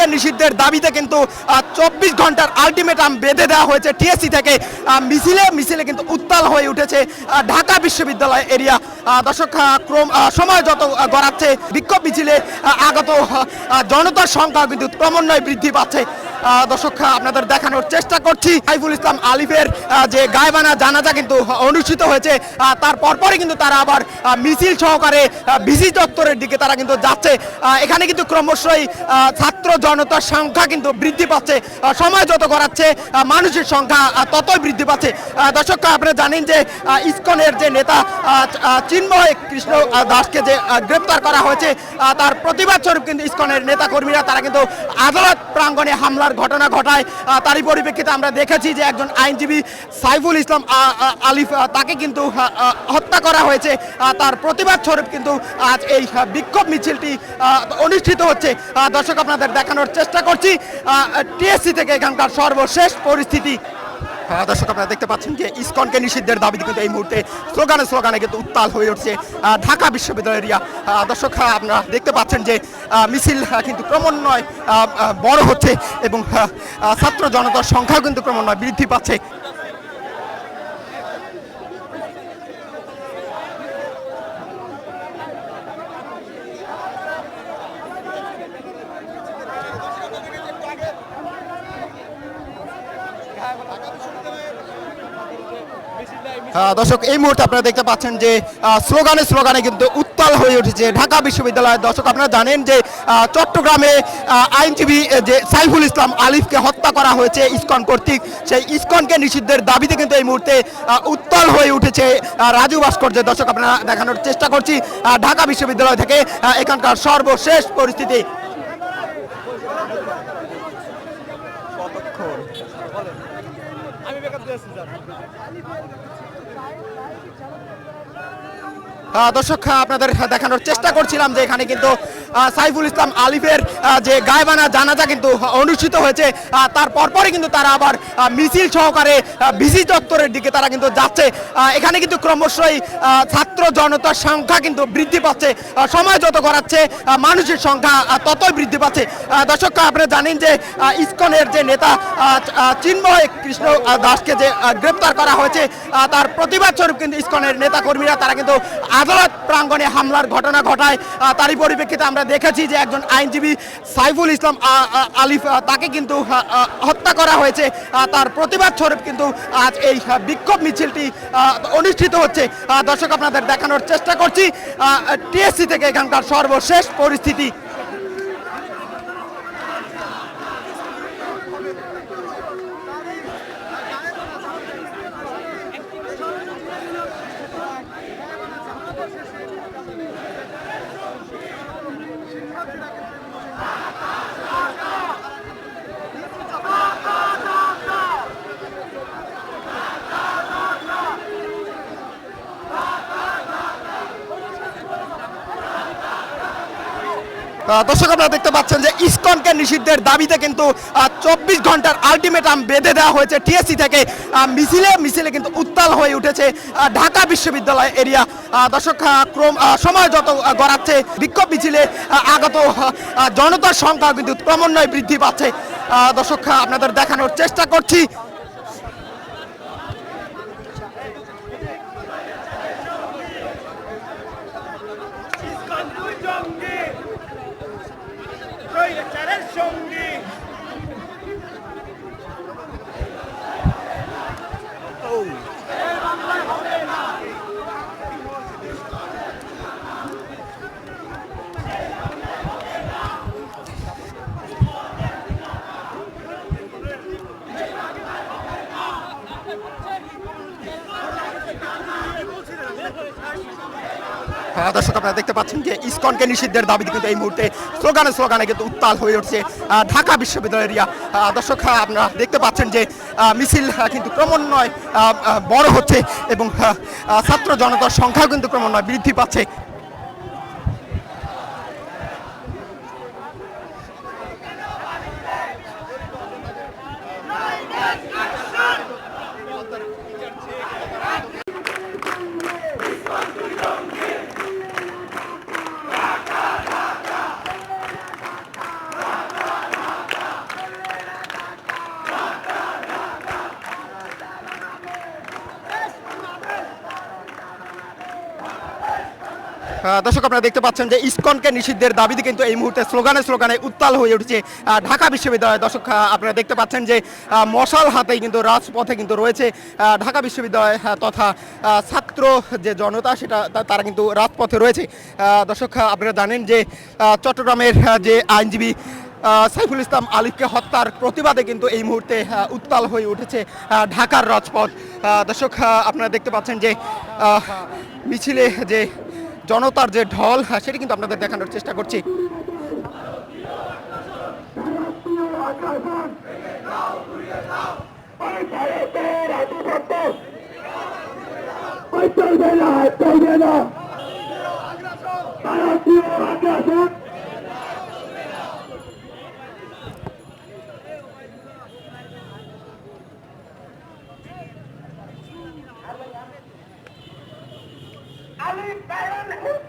ইসকনকে নিষিদ্ধের দাবিতে কিন্তু চব্বিশ ঘণ্টার আলটিমেটাম বেঁধে দেওয়া হয়েছে টিএসসি থেকে। মিছিলে মিছিলে কিন্তু উত্তাল হয়ে উঠেছে ঢাকা বিশ্ববিদ্যালয় এরিয়া। দর্শক ক্রম সময় যত গড়াচ্ছে, বিক্ষোভ মিছিলে আগত জনতার সংখ্যা কিন্তু ক্রমান্বয়ে বৃদ্ধি পাচ্ছে। দর্শক আপনাদের দেখানোর চেষ্টা করছি সাইফুল ইসলাম আলিফের যে গায়বানা জানাজা কিন্তু অনুষ্ঠিত হয়েছে। তার পরপরই কিন্তু তারা আবার মিছিল সহকারে ভিসি চত্বরের দিকে তারা কিন্তু যাচ্ছে। এখানে কিন্তু ক্রমশই ছাত্র জনতার সংখ্যা কিন্তু বৃদ্ধি পাচ্ছে সময় যত গড়াচ্ছে মানুষের সংখ্যা ততই বৃদ্ধি পাচ্ছে। দর্শক, আপনারা জানেন যে ইসকনের যে নেতা চিন্ময় কৃষ্ণ দাসকে যে গ্রেপ্তার করা হয়েছে তার প্রতিবাদ স্বরূপ কিন্তু ইসকনের নেতা কর্মীরা, তারা কিন্তু আদালত প্রাঙ্গণে হামলার ঘটনা ঘটায়। তারই পরিপ্রেক্ষিতে আমরা দেখেছি যে একজন আইনজীবী সাইফুল ইসলাম আলিফ তাকে কিন্তু হত্যা করা হয়েছে। তার প্রতিবাদ স্বরূপ কিন্তু আজ এই বিক্ষোভ মিছিলটি অনুষ্ঠিত হচ্ছে। দর্শক, আপনাদের দেখানোর চেষ্টা করছি। টিএসসি থেকে এখানকার সর্বশেষ পরিস্থিতি। হ্যাঁ, দর্শক আপনারা দেখতে পাচ্ছেন যে ইসকনকে নিষিদ্ধের দাবি কিন্তু এই মুহূর্তে স্লোগানে স্লোগানে কিন্তু উত্তাল হয়ে উঠছে ঢাকা বিশ্ববিদ্যালয়ের এরিয়া দর্শক আপনারা দেখতে পাচ্ছেন যে মিছিল কিন্তু ক্রমান্বয়ে বড় হচ্ছে এবং ছাত্র জনতার সংখ্যাও কিন্তু ক্রমান্বয়ে বৃদ্ধি পাচ্ছে। দর্শক, এই মুহূর্তে আপনারা দেখতে পাচ্ছেন যে স্লোগানে স্লোগানে কিন্তু উত্তাল হয়ে উঠেছে ঢাকা বিশ্ববিদ্যালয়ের দর্শক, আপনারা জানেন যে চট্টগ্রামে আইনজীবী যে সাইফুল ইসলাম আলিফকে হত্যা করা হয়েছে ইসকন কর্তৃক। সেই ইসকনকে নিষিদ্ধের দাবিতে কিন্তু এই মুহূর্তে উত্তাল হয়ে উঠেছে রাজু ভাস্কর্যের দর্শক, আপনারা দেখানোর চেষ্টা করছি ঢাকা বিশ্ববিদ্যালয় থেকে এখানকার সর্বশেষ পরিস্থিতি। দর্শক আহ, আপনাদের দেখানোর চেষ্টা করছিলাম যে এখানে কিন্তু সাইফুল ইসলাম আলিফের যে গায়বানা জানাজা কিন্তু অনুষ্ঠিত হয়েছে তার পরপরই কিন্তু তারা আবার মিছিল সহকারে ভিসি চত্বরের দিকে তারা কিন্তু যাচ্ছে। এখানে কিন্তু ক্রমশই ছাত্র জনতার সংখ্যা কিন্তু বৃদ্ধি পাচ্ছে। সময় যত গড়াচ্ছে মানুষের সংখ্যা ততই বৃদ্ধি পাচ্ছে। দর্শক, আপনারা জানেন যে ইসকনের যে নেতা চিন্ময় কৃষ্ণ দাসকে যে গ্রেপ্তার করা হয়েছে তার প্রতিবাদ স্বরূপ কিন্তু ইসকনের নেতা কর্মীরা তারা কিন্তু আদালত প্রাঙ্গণে হামলার ঘটনা ঘটায়। তারই পরিপ্রেক্ষিতে আমরা দেখেছি যে একজন আইনজীবী সাইফুল ইসলাম আলিফ তাকে কিন্তু হত্যা করা হয়েছে। তার প্রতিবাদ স্বরূপ কিন্তু আজ এই বিক্ষোভ মিছিলটি অনুষ্ঠিত হচ্ছে। দর্শক, আপনাদের দেখানোর চেষ্টা করছি। টিএসসি থেকে এখানকার সর্বশেষ পরিস্থিতি। আহ, দর্শক, আপনারা দেখতে পাচ্ছেন যে ইসকনকে নিষিদ্ধের দাবিতে কিন্তু চব্বিশ ঘণ্টার আলটিমেটাম বেঁধে দেওয়া হয়েছে টিএসসি থেকে। মিছিলে মিছিলে কিন্তু উত্তাল হয়ে উঠেছে ঢাকা বিশ্ববিদ্যালয় এরিয়া। দর্শক ক্রম সময় যত গড়াচ্ছে, বিক্ষোভ মিছিলে আগত জনতার সংখ্যা কিন্তু ক্রমান্বয়ে বৃদ্ধি পাচ্ছে। দর্শক আপনাদের দেখানোর চেষ্টা করছি। দর্শক আপনারা দেখতে পাচ্ছেন যে ইসকনকে নিষিদ্ধের দাবি কিন্তু এই মুহূর্তে স্লোগানে স্লোগানে কিন্তু উত্তাল হয়ে উঠছে ঢাকা বিশ্ববিদ্যালয় এরিয়া আহ, দর্শক আপনারা দেখতে পাচ্ছেন যে মিছিল কিন্তু ক্রমান্বয়ে বড় হচ্ছে এবং ছাত্র জনতার সংখ্যাও কিন্তু ক্রমান্বয়ে বৃদ্ধি পাচ্ছে। দর্শক, আপনারা দেখতে পাচ্ছেন যে ইসকনকে নিষিদ্ধের দাবিতে কিন্তু এই মুহূর্তে স্লোগানে স্লোগানে উত্তাল হয়ে উঠেছে ঢাকা বিশ্ববিদ্যালয়। দর্শক আপনারা দেখতে পাচ্ছেন যে মশাল হাতে কিন্তু রাজপথে কিন্তু রয়েছে ঢাকা বিশ্ববিদ্যালয় তথা ছাত্র যে জনতা, সেটা তারা কিন্তু রাজপথে রয়েছে। দর্শক আপনারা জানেন যে চট্টগ্রামের যে আইনজীবী সাইফুল ইসলাম আলিফকে হত্যার প্রতিবাদে কিন্তু এই মুহূর্তে উত্তাল হয়ে উঠেছে ঢাকার রাজপথ। দর্শক আপনারা দেখতে পাচ্ছেন যে মিছিলে যে জনতার যে ঢল হ্যাঁ, সেটি কিন্তু আপনাদের দেখানোর চেষ্টা করছি। চলবে না চলবে না الطيران الحر